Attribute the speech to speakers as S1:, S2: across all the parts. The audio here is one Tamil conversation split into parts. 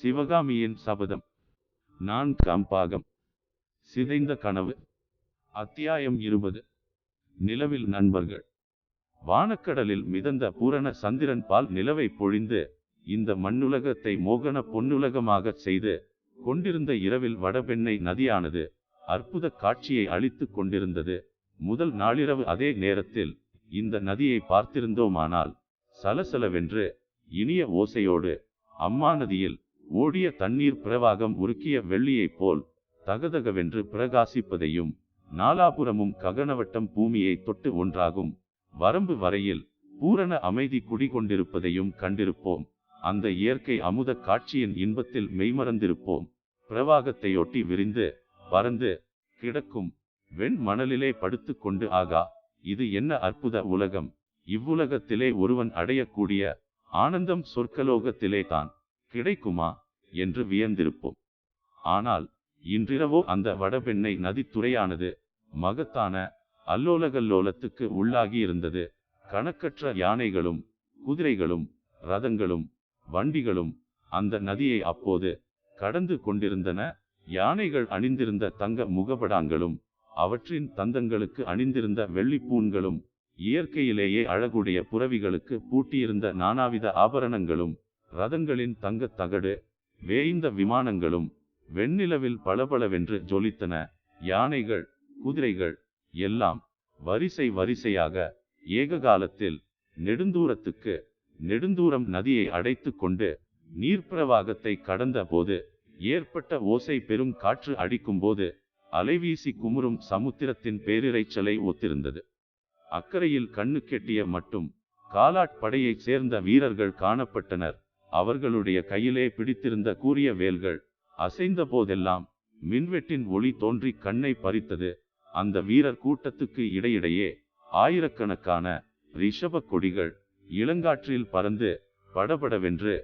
S1: சிவகாமியின் சபதம். நான் கம்பாகம். சிதைந்த கனவு. அத்தியாயம் இருபது. நிலவில் நண்பர்கள். வானக்கடலில் மிதந்த பூரண சந்திரன் பால் நிலவை பொழிந்து இந்த மண்ணுலகத்தை மோகன பொன்னுலகமாக செய்து கொண்டிருந்த இரவில் வடபெண்ணை நதியானது அற்புத காட்சியை அளித்து கொண்டிருந்தது. முதல் நாளிரவு அதே நேரத்தில் இந்த நதியை பார்த்திருந்தோமானால் சலசலவென்று இனிய ஓசையோடு அம்மா நதியில் ஓடிய தண்ணீர் பிரவாகம் உருக்கிய வெள்ளியைப் போல் தகதகவென்று பிரகாசிப்பதையும் நாலாபுரமும் ககனவட்டம் பூமியை தொட்டு ஒன்றாகும். வரம்பு வரையில் பூரண அமைதி குடிகொண்டிருப்பதையும் கண்டிருப்போம். அந்த இயற்கை அமுத காட்சியின் இன்பத்தில் மெய்மறந்திருப்போம். பிரவாகத்தையொட்டி விரிந்து பறந்து கிடக்கும் வெண் மணலிலே படுத்து கொண்டு ஆகா இது என்ன அற்புத உலகம். இவ்வுலகத்திலே ஒருவன் அடையக்கூடிய ஆனந்தம் சொர்க்கலோகத்திலே தான். கிடைக்குமா என்று வியந்திருப்போம். ஆனால் இன்றிரவோ அந்த வடபெண்ணை நதித்துறையானது மகத்தான அல்லோலகல்லோலத்துக்கு உள்ளாகியிருந்தது கணக்கற்ற யானைகளும் குதிரைகளும் ரதங்களும் வண்டிகளும் அந்த நதியை அப்போது கடந்து கொண்டிருந்தன. யானைகள் அணிந்திருந்த தங்க முகபடாங்களும் அவற்றின் தந்தங்களுக்கு அணிந்திருந்த வெள்ளிப்பூண்களும் இயற்கையிலேயே அழகுடைய புறவிகளுக்கு பூட்டியிருந்த நானாவித ஆபரணங்களும் ரதங்களின் தங்கத் தகடு வேய்ந்த விமானங்களும் வெண்ணிலவில் பளபளவென்று ஜொலித்தன. யானைகள் குதிரைகள் எல்லாம் வரிசை வரிசையாக ஏக காலத்தில் நெடுந்தூரத்துக்கு நெடுந்தூரம் நதியை அடைத்து கொண்டு நீர்ப்பிரவாகத்தை கடந்த போது ஏற்பட்ட ஓசை பெரும் காற்று அடிக்கும்போது அலைவீசி குமுறும் சமுத்திரத்தின் பேரிரைச்சலை ஒத்திருந்தது. அக்கறையில் கண்ணு கெட்டிய மட்டும் காலாட்படையைச் சேர்ந்த வீரர்கள் காணப்பட்டனர். அவர்களுடைய கையிலே பிடித்திருந்த கூறிய வேல்கள் அசைந்த போதெல்லாம் மின்வெட்டின் ஒளி தோன்றி கண்ணை பறித்தது. அந்த வீரர் கூட்டத்துக்கு இடையிடையே ஆயிரக்கணக்கான ரிஷப கொடிகள் இளங்காற்றில் பறந்து படபடவென்று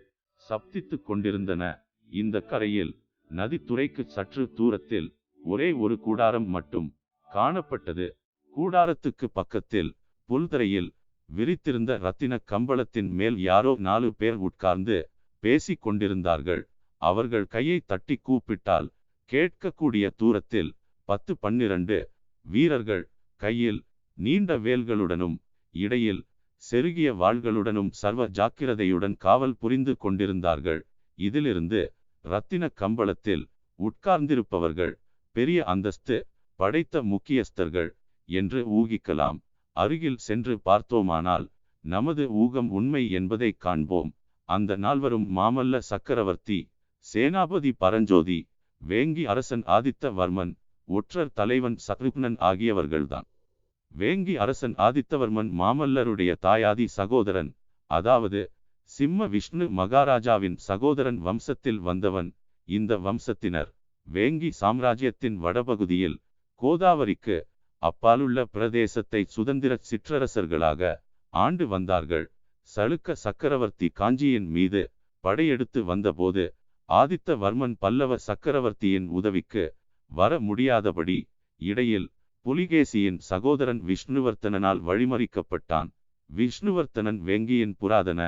S1: சப்தித்துக் கொண்டிருந்தன. இந்த கரையில் நதித்துறைக்கு சற்று தூரத்தில் ஒரே ஒரு கூடாரம் மட்டும் காணப்பட்டது. கூடாரத்துக்கு பக்கத்தில் புல்தரையில் விரித்திருந்த ரத்தின கம்பளத்தின் மேல் யாரோ நாலு பேர் உட்கார்ந்து பேசிக் கொண்டிருந்தார்கள். அவர்கள் கையை தட்டி கூப்பிட்டால் கேட்கக்கூடிய தூரத்தில் பத்து பன்னிரண்டு வீரர்கள் கையில் நீண்ட வேல்களுடனும் இடையில் செருகிய வாள்களுடனும் சர்வ ஜாக்கிரதையுடன் காவல் புரிந்து கொண்டிருந்தார்கள். இதிலிருந்து இரத்தின கம்பளத்தில் உட்கார்ந்திருப்பவர்கள் பெரிய அந்தஸ்து படைத்த முக்கியஸ்தர்கள் என்று ஊகிக்கலாம். அருகில் சென்று பார்த்தோமானால் நமது ஊகம் உண்மை என்பதை காண்போம். அந்த நால்வரும் மாமல்ல சக்கரவர்த்தி சேனாபதி பரஞ்சோதி வேங்கி அரசன் ஆதித்த வர்மன் ஒற்றர் தலைவன் சத்ருக்னன் ஆகியவர்கள்தான். வேங்கி அரசன் ஆதித்தவர்மன் மாமல்லருடைய தாயாதி சகோதரன் அதாவது சிம்ம விஷ்ணு மகாராஜாவின் சகோதரன் வம்சத்தில் வந்தவன் இந்த வம்சத்தினர் வேங்கி சாம்ராஜ்யத்தின் வடபகுதியில் கோதாவரிக்கு அப்பாலுள்ள பிரதேசத்தை சுதந்திர சிற்றரசர்களாக ஆண்டு வந்தார்கள். சளுக்க சக்கரவர்த்தி காஞ்சியின் மீது படையெடுத்து வந்தபோது ஆதித்தவர்மன் பல்லவ சக்கரவர்த்தியின் உதவிக்கு வர முடியாதபடி இடையில் புலிகேசியின் சகோதரன் விஷ்ணுவர்த்தனால் வழிமறிக்கப்பட்டான். விஷ்ணுவர்த்தனன் வேங்கியின் புராதன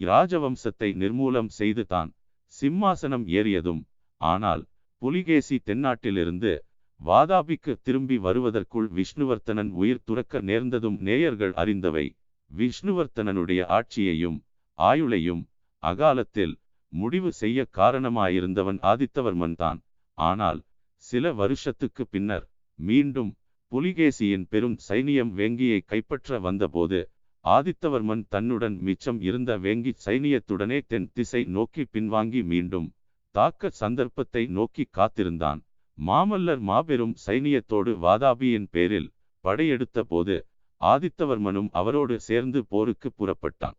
S1: இராஜவம்சத்தை நிர்மூலம் செய்து தான் சிம்மாசனம் ஏறியதும் ஆனால் புலிகேசி தென்னாட்டிலிருந்து வாதாபிக்கு திரும்பி வருவதற்குள் விஷ்ணுவர்த்தனன் உயிர் துறக்க நேர்ந்ததும் நேயர்கள் அறிந்தவை. விஷ்ணுவர்த்தனனுடைய ஆட்சியையும் ஆயுளையும் அகாலத்தில் முடிவு செய்ய காரணமாயிருந்தவன் ஆதித்தவர்மன் தான். ஆனால் சில வருஷத்துக்கு பின்னர் மீண்டும் புலிகேசியின் பெரும் சைனியம் வேங்கியை கைப்பற்ற வந்தபோது ஆதித்தவர்மன் தன்னுடன் மிச்சம் இருந்த வேங்கி சைனியத்துடனே தென் திசை நோக்கி பின்வாங்கி மீண்டும் தாக்க சந்தர்ப்பத்தை நோக்கி காத்திருந்தான். மாமல்லர் மாபெரும் சைனியத்தோடு வாதாபியின் பேரில் படையெடுத்த போது ஆதித்தவர்மனும் அவரோடு சேர்ந்து போருக்கு புறப்பட்டான்.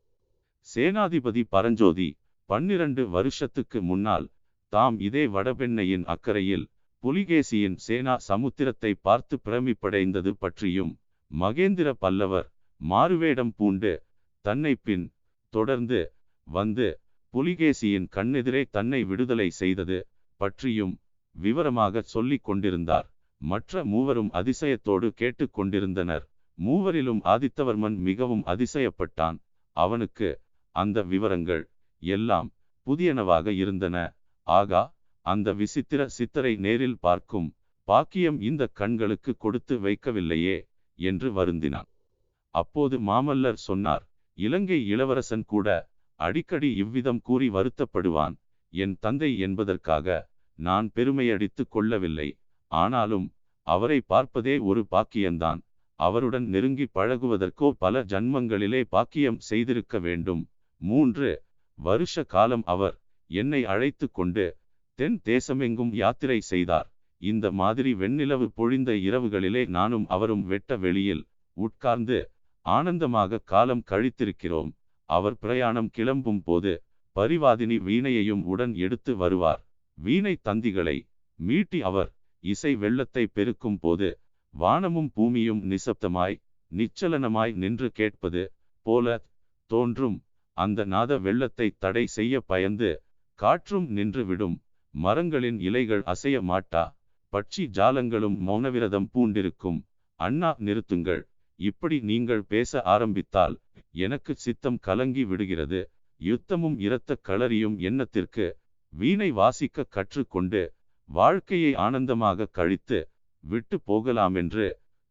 S1: சேனாதிபதி பரஞ்சோதி பன்னிரண்டு வருஷத்துக்கு முன்னால் தாம் இதே வடபெண்ணையின் அக்கறையில் புலிகேசியின் சேனா சமுத்திரத்தை பார்த்து பிரமிப்படைந்தது பற்றியும் மகேந்திர பல்லவர் மாறுவேடம் பூண்டு தன்னை பின் தொடர்ந்து வந்து புலிகேசியின் கண்ணெதிரே தன்னை விடுதலை செய்தது பற்றியும் விவரமாக சொல்லிக் கொண்டிருந்தார். மற்ற மூவரும் அதிசயத்தோடு கேட்டுக்கொண்டிருந்தனர் மூவரிலும் ஆதித்தவர்மன் மிகவும் அதிசயப்பட்டான். அவனுக்கு அந்த விவரங்கள் எல்லாம் புதியனவாக இருந்தன. ஆகா அந்த விசித்திர சித்தரை நேரில் பார்க்கும் பாக்கியம் இந்த கண்களுக்கு கொடுத்து வைக்கவில்லையே என்று வருந்தினான். அப்போது மாமல்லர் சொன்னார் இலங்கை இளவரசன் கூட அடிக்கடி இவ்விதம் கூறி வருத்தப்படுவான். என் தந்தை என்பதற்காக நான் பெருமையடித்துக் கொள்ளவில்லை. ஆனாலும் அவரை பார்ப்பதே ஒரு பாக்கியம்தான் அவருடன் நெருங்கி பழகுவதற்கோ பல ஜன்மங்களிலே பாக்கியம் செய்திருக்க வேண்டும். மூன்று வருஷ காலம் அவர் என்னை அழைத்து கொண்டு தென் தேசமெங்கும் யாத்திரை செய்தார். இந்த மாதிரி வெண்ணிலவு பொழிந்த இரவுகளிலே நானும் அவரும் வெட்ட வெளியில் உட்கார்ந்து ஆனந்தமாக காலம் கழித்திருக்கிறோம். அவர் பிரயாணம் கிளம்பும் போது பரிவாதினி வீணையையும் உடன் எடுத்து வருவார். வீணை தந்திகளை மீட்டி அவர் இசை வெள்ளத்தை பெருக்கும் போது வானமும் பூமியும் நிசப்தமாய் நிச்சலனமாய் நின்று கேட்பது போல தோன்றும். அந்த நாத வெள்ளத்தை தடை செய்ய பயந்து காற்றும் நின்று விடும் மரங்களின் இலைகள் அசைய மாட்டா பட்சி ஜாலங்களும் மௌனவிரதம் பூண்டிருக்கும். அண்ணா நிறுத்துங்கள் இப்படி நீங்கள் பேச ஆரம்பித்தால் எனக்கு சித்தம் கலங்கி விடுகிறது. யுத்தமும் இரத்த களறியும் எண்ணத்திற்கு வீணை வாசிக்க கற்றுக்கொண்டு வாழ்க்கையை ஆனந்தமாக கழித்து விட்டு போகலாமென்று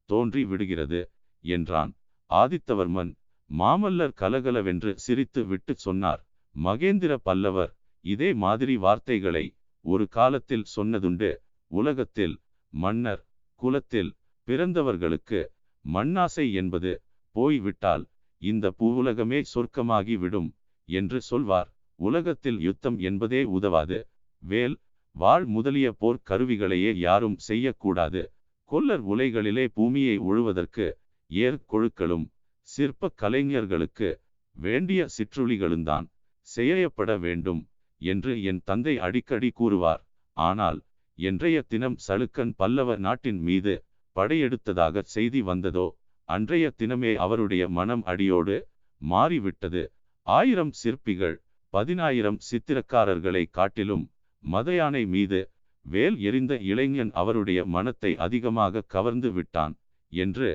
S1: தோன்றி விடுகிறது என்றான். ஆதித்தவர்மன் மாமல்லர் கலகலவென்று சிரித்து விட்டு சொன்னார். மகேந்திர பல்லவர் இதே மாதிரி வார்த்தைகளை ஒரு காலத்தில் சொன்னதுண்டு. உலகத்தில் மன்னர் குலத்தில் பிறந்தவர்களுக்கு மண்ணாசை என்பது போய்விட்டால் இந்த பூவுலகமே சொர்க்கமாகி விடும் என்று சொல்வார். உலகத்தில் யுத்தம் என்பதே உதவாது. வேல் வாழ் முதலிய போர் கருவிகளையே யாரும் செய்யக்கூடாது. கொல்லர் உலைகளிலே பூமியை உழுவதற்கு ஏர் கொழுக்களும் சிற்ப கலைஞர்களுக்கு வேண்டிய சிற்றுளிகளும்தான் செய்யப்பட வேண்டும் என்று என் தந்தை அடிக்கடி கூறுவார். ஆனால் என்றைய தினம் சளுக்கன் பல்லவ நாட்டின் மீது படையெடுத்ததாக செய்தி வந்ததோ அன்றைய தினமே அவருடைய மனம் அடியோடு மாறிவிட்டது. ஆயிரம் சிற்பிகள் பதினாயிரம் சித்திரக்காரர்களை காட்டிலும் மதயானை மீது வேல் எறிந்த இளைஞன் அவருடைய மனத்தை அதிகமாக கவர்ந்து விட்டான் என்று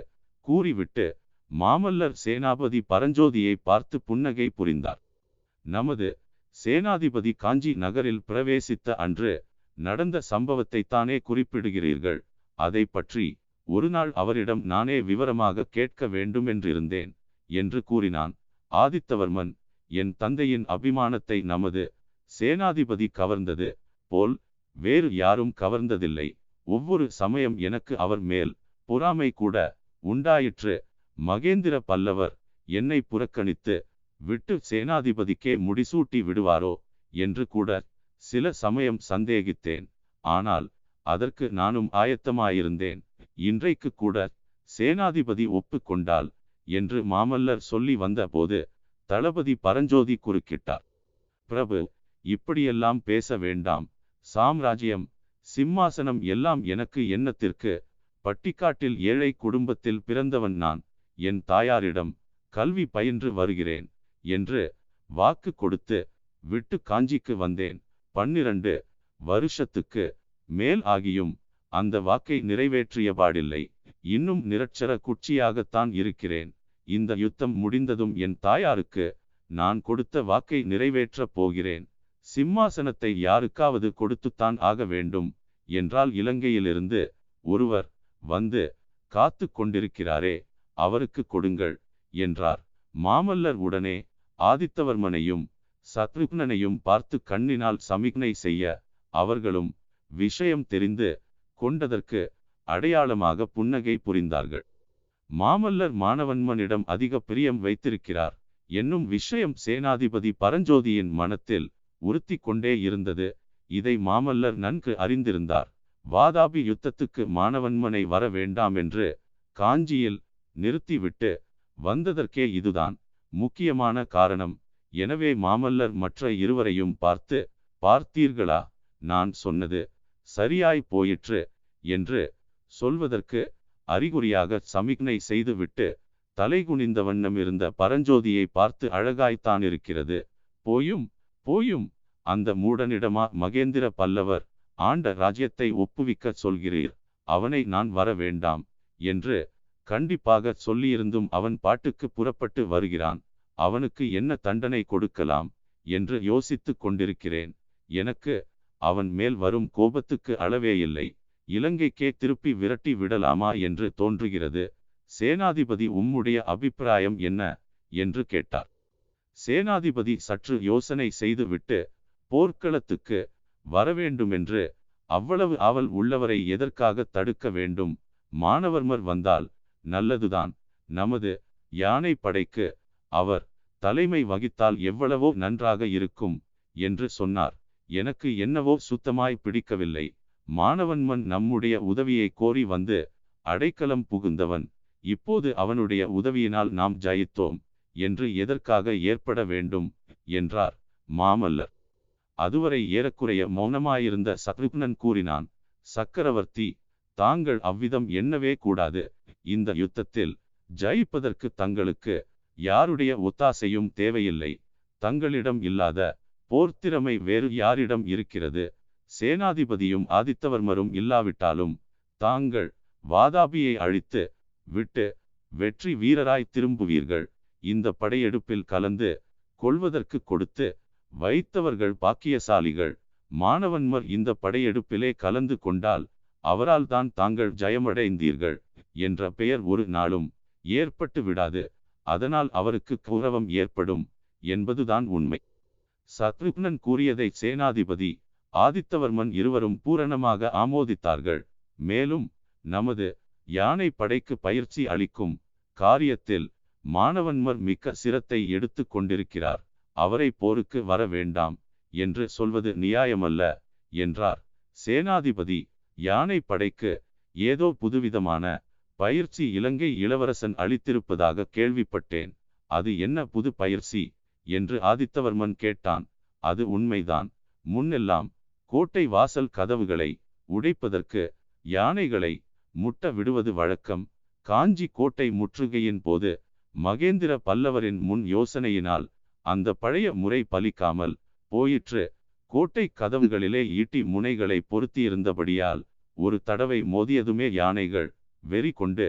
S1: கூறிவிட்டு மாமல்லர் சேனாபதி பரஞ்சோதியை பார்த்து புன்னகை புரிந்தார். நமது சேனாதிபதி காஞ்சி நகரில் பிரவேசித்த அன்று நடந்த சம்பவத்தை தானே குறிப்பிடுகிறீர்கள். அதை பற்றி ஒரு நாள் அவரிடம் நானே விவரமாக கேட்க வேண்டுமென்றிருந்தேன் என்று கூறினான் ஆதித்தவர்மன். என் தந்தையின் அபிமானத்தை நமது சேனாதிபதி கவர்ந்தது போல் வேறு யாரும் கவர்ந்ததில்லை. ஒவ்வொரு சமயம் எனக்கு அவர் மேல் பொறாமை கூட உண்டாயிற்று. மகேந்திர பல்லவர் என்னை புறக்கணித்து விட்டு சேனாதிபதிக்கே முடிசூட்டி விடுவாரோ? என்று கூட சில சமயம் சந்தேகித்தேன். ஆனால் அதற்கு நானும் ஆயத்தமாயிருந்தேன். இன்றைக்கு கூட சேனாதிபதி ஒப்புக்கொண்டால் என்று மாமல்லர் சொல்லி வந்த போது தளபதி பரஞ்சோதி குறுக்கிட்டார். பிரபு இப்படியெல்லாம் பேச வேண்டாம். சாம்ராஜ்யம் சிம்மாசனம் எல்லாம் எனக்கு எண்ணத்திற்கு பட்டிக்காட்டில் ஏழை குடும்பத்தில் பிறந்தவன் நான். என் தாயாரிடம் கல்வி பயின்று வருகிறேன் என்று வாக்கு கொடுத்து விட்டு காஞ்சிக்கு வந்தேன். பன்னிரண்டு வருஷத்துக்கு மேல் ஆகியும் அந்த வாக்கை நிறைவேற்றியபாடில்லை. இன்னும் நிரட்சர குச்சியாகத்தான் இருக்கிறேன். இந்த யுத்தம் முடிந்ததும் என் தாயாருக்கு நான் கொடுத்த வாக்கை நிறைவேற்றப் போகிறேன். சிம்மாசனத்தை யாருக்காவது கொடுத்துத்தான் ஆக வேண்டும் என்றால் இலங்கையிலிருந்து. ஒருவர் வந்து காத்து கொண்டிருக்கிறாரே அவருக்கு கொடுங்கள் என்றார். மாமல்லர் உடனே ஆதித்தவர்மனையும் சத்ருக்னனையும் பார்த்து கண்ணினால் சமிக்னை செய்ய அவர்களும் விஷயம் தெரிந்து கொண்டதற்கு அடையாளமாக புன்னகை புரிந்தார்கள். மாமல்லர் மானவன்மனிடம் அதிக பிரியம் வைத்திருக்கிறார். என்னும் விஷயம் சேனாதிபதி பரஞ்சோதியின் மனத்தில் உறுத்தி கொண்டே இருந்தது. இதை மாமல்லர் நன்கு அறிந்திருந்தார். வாதாபி யுத்தத்துக்கு மாணவன்மனை வர வேண்டாம் என்று காஞ்சியில் நிறுத்திவிட்டு வந்ததற்கே இதுதான் முக்கியமான காரணம். எனவே மாமல்லர் மற்ற இருவரையும் பார்த்து பார்த்தீர்களா? நான் சொன்னது சரியாய் போயிற்று என்று சொல்வதற்கு அறிகுறியாக சமிக்னை செய்துவிட்டு தலைகுனிந்த வண்ணம் இருந்த பரஞ்சோதியை பார்த்து அழகாய்த்தான் இருக்கிறது. போயும் போயும் அந்த மூடனிடமா மகேந்திர பல்லவர் ஆண்ட ராஜ்யத்தை ஒப்புவிக்க சொல்கிறீர். அவனை நான் வர வேண்டாம் என்று கண்டிப்பாக சொல்லியிருந்தும் அவன் பாட்டுக்கு புறப்பட்டு வருகிறான். அவனுக்கு என்ன தண்டனை கொடுக்கலாம்? என்று யோசித்துக் கொண்டிருக்கிறேன். எனக்கு அவன் மேல் வரும் கோபத்துக்கு அளவே இல்லை. இலங்கைக்கே திருப்பி விரட்டி விடலாமா என்று தோன்றுகிறது. சேனாதிபதி உம்முடைய அபிப்பிராயம் என்ன? என்று கேட்டார். சேனாதிபதி சற்று யோசனை செய்துவிட்டு போர்க்களத்துக்கு வரவேண்டுமென்று அவ்வளவு அவள் உள்ளவரை எதற்காக தடுக்க வேண்டும்? மாணவர்மர் வந்தால் நல்லதுதான். நமது யானை படைக்கு அவர் தலைமை வகித்தால் எவ்வளவோ நன்றாக இருக்கும் என்று சொன்னார். எனக்கு என்னவோ சுத்தமாய் பிடிக்கவில்லை. மாணவன்மன் நம்முடைய உதவியை கோரி வந்து அடைக்கலம் புகுந்தவன். இப்போது அவனுடைய உதவியினால் நாம் ஜெயித்தோம் என்று எதற்காக ஏற்பட வேண்டும் என்றார் மாமல்லர். அதுவரை ஏறக்குறைய மௌனமாயிருந்த சத்ருக்னன் கூறினான் சக்கரவர்த்தி தாங்கள் அவ்விதம் எண்ணவே கூடாது. இந்த யுத்தத்தில் ஜெயிப்பதற்கு தங்களுக்கு யாருடைய ஒத்தாசையும் தேவையில்லை. தங்களிடம் இல்லாத போர்த்திறமை வேறு யாரிடம் இருக்கிறது. சேனாதிபதியும் ஆதித்தவர்மரும் இல்லாவிட்டாலும் தாங்கள் வாதாபியை அழித்து விட்டு வெற்றி வீரராய் திரும்புவீர்கள். இந்த படையெடுப்பில் கலந்து கொள்வதற்கு கொடுத்து வைத்தவர்கள் பாக்கியசாலிகள். மாணவன்மர் இந்த படையெடுப்பிலே கலந்து கொண்டால் அவரால் தான் தாங்கள் ஜெயமடைந்தீர்கள் என்ற பெயர் ஒரு நாளும் ஏற்பட்டு விடாது. அதனால் அவருக்கு கௌரவம் ஏற்படும் என்பதுதான் உண்மை. சத்ருக்னன் கூறியதை சேனாதிபதி ஆதித்தவர்மன் இருவரும் பூரணமாக ஆமோதித்தார்கள். மேலும் நமது யானை படைக்கு பயிற்சி அளிக்கும் காரியத்தில் மாணவன்மர் மிக்க சிரத்தை எடுத்து கொண்டிருக்கிறார். அவரை போருக்கு வர வேண்டாம் என்று சொல்வது நியாயமல்ல என்றார். சேனாதிபதி யானை படைக்கு ஏதோ புதுவிதமான பயிற்சி இலங்கை இளவரசன் அளித்திருப்பதாக கேள்விப்பட்டேன். அது என்ன புது பயிற்சி? என்று ஆதித்தவர்மன் கேட்டான். அது உண்மைதான். முன்னெல்லாம் கோட்டை வாசல் கதவுகளை உடைப்பதற்கு யானைகளை முட்ட விடுவது வழக்கம். காஞ்சி கோட்டை முற்றுகையின் போது மகேந்திர பல்லவரின் முன் யோசனையினால் அந்த பழைய முறை பலிக்காமல் போயிற்று. கோட்டை கதவுகளிலே ஈட்டி முனைகளை பொருத்தியிருந்தபடியால் ஒரு தடவை மோதியதுமே யானைகள் வெறி கொண்டு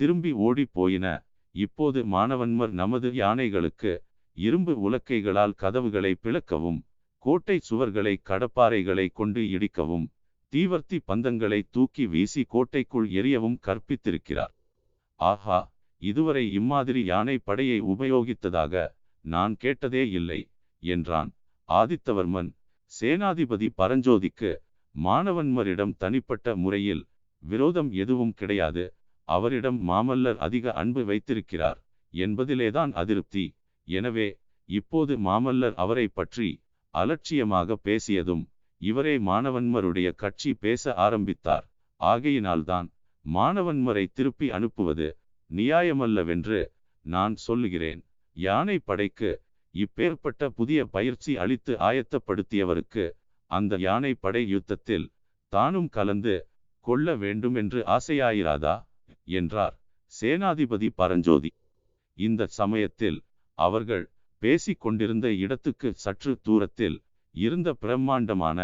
S1: திரும்பி ஓடி போயின. இப்போது மாணவன்மர் நமது யானைகளுக்கு இரும்பு உலக்கைகளால் கதவுகளை பிளக்கவும் கோட்டை சுவர்களை கடப்பாறைகளை கொண்டு இடிக்கவும் தீவர்த்தி பந்தங்களை தூக்கி வீசி கோட்டைக்குள் எரியவும் கற்பித்திருக்கிறார். ஆஹா இதுவரை இம்மாதிரி யானை படையை உபயோகித்ததாக நான் கேட்டதே இல்லை என்றான். ஆதித்தவர்மன் சேனாதிபதி பரஞ்சோதிக்கு மாணவன்மரிடம் தனிப்பட்ட முறையில் விரோதம் எதுவும் கிடையாது அவரிடம் மாமல்லர் அதிக அன்பு வைத்திருக்கிறார் என்பதிலேதான் அதிருப்தி. எனவே இப்போது மாமல்லர் அவரை பற்றி அலட்சியமாக பேசியதும் இவரே மாணவன்மருடைய கட்சி பேச ஆரம்பித்தார். ஆகையினால்தான் மாணவன்மரை திருப்பி அனுப்புவது நியாயமல்லவென்று நான் சொல்லுகிறேன். யானை படைக்கு இப்பேற்பட்ட புதிய பயிற்சி அளித்து ஆயத்தப்படுத்தியவருக்கு அந்த யானை படை யுத்தத்தில் தானும் கலந்து கொள்ள வேண்டும் என்று ஆசையாயிராதா? என்றார். சேனாதிபதி பரஞ்சோதி. இந்த சமயத்தில் அவர்கள் பேசிக் கொண்டிருந்த இடத்துக்கு சற்று தூரத்தில் இருந்த பிரம்மாண்டமான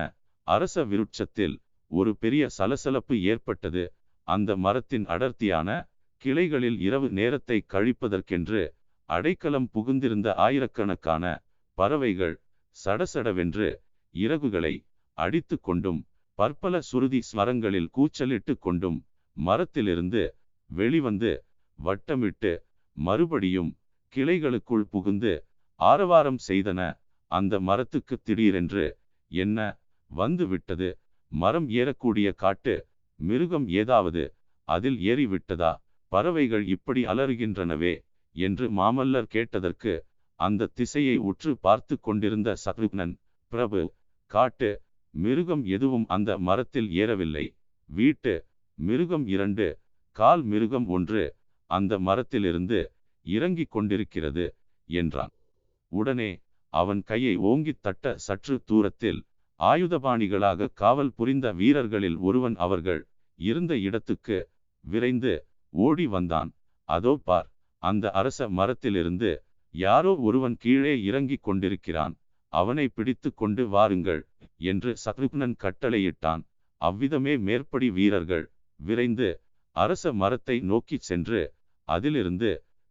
S1: அரச விருட்சத்தில் ஒரு பெரிய சலசலப்பு ஏற்பட்டது. அந்த மரத்தின் அடர்த்தியான கிளைகளில் இரவு நேரத்தை கழிப்பதற்கென்று அடைக்கலம் புகுந்திருந்த ஆயிரக்கணக்கான பறவைகள் சடசடவென்று இறகுகளை அடித்து கொண்டும் பற்பல சுருதி ஸ்வரங்களில் கூச்சலிட்டு கொண்டும் மரத்திலிருந்து வெளிவந்து வட்டமிட்டு மறுபடியும் கிளைகளுக்குள் புகுந்து ஆரவாரம் செய்தன அந்த மரத்துக்கு திடீரென்று என்ன வந்து விட்டது? மரம் ஏறக்கூடிய காட்டு மிருகம் ஏதாவது அதில் ஏறி விட்டதா பறவைகள் இப்படி அலறுகின்றனவே? என்று மாமல்லர் கேட்டதற்கு அந்த திசையை உற்று பார்த்து கொண்டிருந்த சத்ருக்னன் பிரபு காட்டு மிருகம் எதுவும் அந்த மரத்தில் ஏறவில்லை. வீட்டு மிருகம் இரண்டு கால் மிருகம் ஒன்று அந்த மரத்திலிருந்து இறங்கிக் கொண்டிருக்கிறது என்றான். உடனே அவன் கையை ஓங்கித் தட்ட சற்று தூரத்தில் ஆயுதபாணிகளாக காவல் புரிந்த வீரர்களில் ஒருவன் அவர்கள் இருந்த இடத்துக்கு விரைந்து ஓடி வந்தான். அதோ பார் அந்த அரச மரத்திலிருந்து யாரோ ஒருவன் கீழே இறங்கிக் கொண்டிருக்கிறான். அவனை பிடித்து கொண்டு வாருங்கள் என்று சத்ருக்னன் கட்டளையிட்டான். அவ்விதமே மேற்படி வீரர்கள் விரைந்து அரச மரத்தை நோக்கிச் சென்று அதிலிருந்து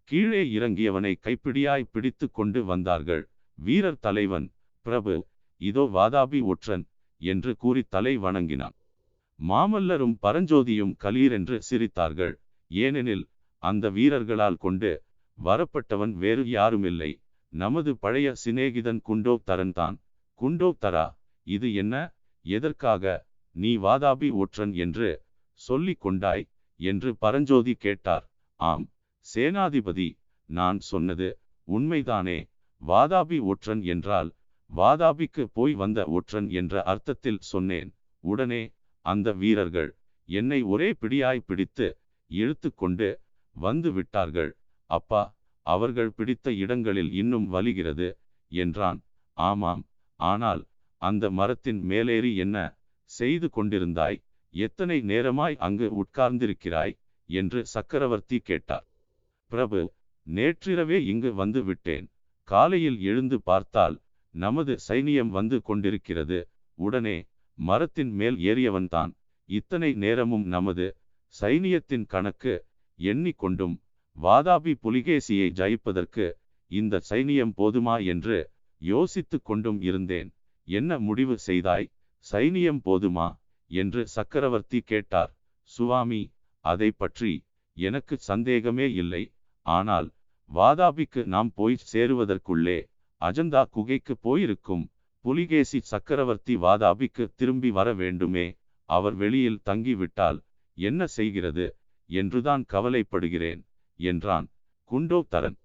S1: கீழே இறங்கியவனை கைப்பிடியாய் பிடித்து கொண்டு வந்தார்கள். வீரர் தலைவன் பிரபு இதோ வாதாபி ஒற்றன் என்று கூறி தலை வணங்கினான். மாமல்லரும் பரஞ்சோதியும் கலீரென்று சிரித்தார்கள். ஏனெனில் அந்த வீரர்களால் கொண்டு வரப்பட்டவன் வேறு யாருமில்லை. நமது பழைய சிநேகிதன் குண்டோ தரன்தான் குண்டோ தரா இது என்ன? எதற்காக நீ வாதாபி ஒற்றன் என்று சொல்லிக் கொண்டாய்? என்று பரஞ்சோதி கேட்டார். ஆம் சேனாதிபதி நான் சொன்னது உண்மைதானே? வாதாபி ஒற்றன் என்றால் வாதாபிக்கு போய் வந்த ஒற்றன் என்ற அர்த்தத்தில் சொன்னேன். உடனே அந்த வீரர்கள் என்னை ஒரே பிடியாய் பிடித்து இழுத்து கொண்டு வந்து விட்டார்கள். அப்பா அவர்கள் பிடித்த இடங்களில் இன்னும் வலிகிறது என்றான். ஆமாம் ஆனால் அந்த மரத்தின் மேலேறி என்ன செய்து கொண்டிருந்தாய்? எத்தனை நேரமாய் அங்கு உட்கார்ந்திருக்கிறாய்? என்று சக்கரவர்த்தி கேட்டார். பிரபு நேற்றிரவே இங்கு வந்து விட்டேன் காலையில் எழுந்து பார்த்தால் நமது சைனியம் வந்து கொண்டிருக்கிறது. உடனே மரத்தின் மேல் ஏறியவன்தான். இத்தனை நேரமும் நமது சைனியத்தின் கணக்கு எண்ணிக்கொண்டும் வாதாபி புலிகேசியை ஜெயிப்பதற்கு இந்த சைனியம் போதுமா என்று யோசித்து கொண்டும் இருந்தேன். என்ன முடிவு செய்தாய்? சைனியம் போதுமா? என்று சக்கரவர்த்தி கேட்டார். சுவாமி அதை பற்றி எனக்கு சந்தேகமே இல்லை. ஆனால் வாதாபிக்கு நாம் போய் சேருவதற்குள்ளே அஜந்தா குகைக்கு போயிருக்கும் புலிகேசி சக்கரவர்த்தி வாதாபிக்கு திரும்பி வர வேண்டுமே. அவர் வெளியில் தங்கிவிட்டால் என்ன செய்கிறது என்றுதான் கவலைப்படுகிறேன் என்றான் குண்டோ தரன்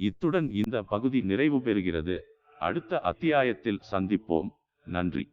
S1: இத்துடன் இந்த பகுதி நிறைவு பெறுகிறது. அடுத்த அத்தியாயத்தில் சந்திப்போம். நன்றி.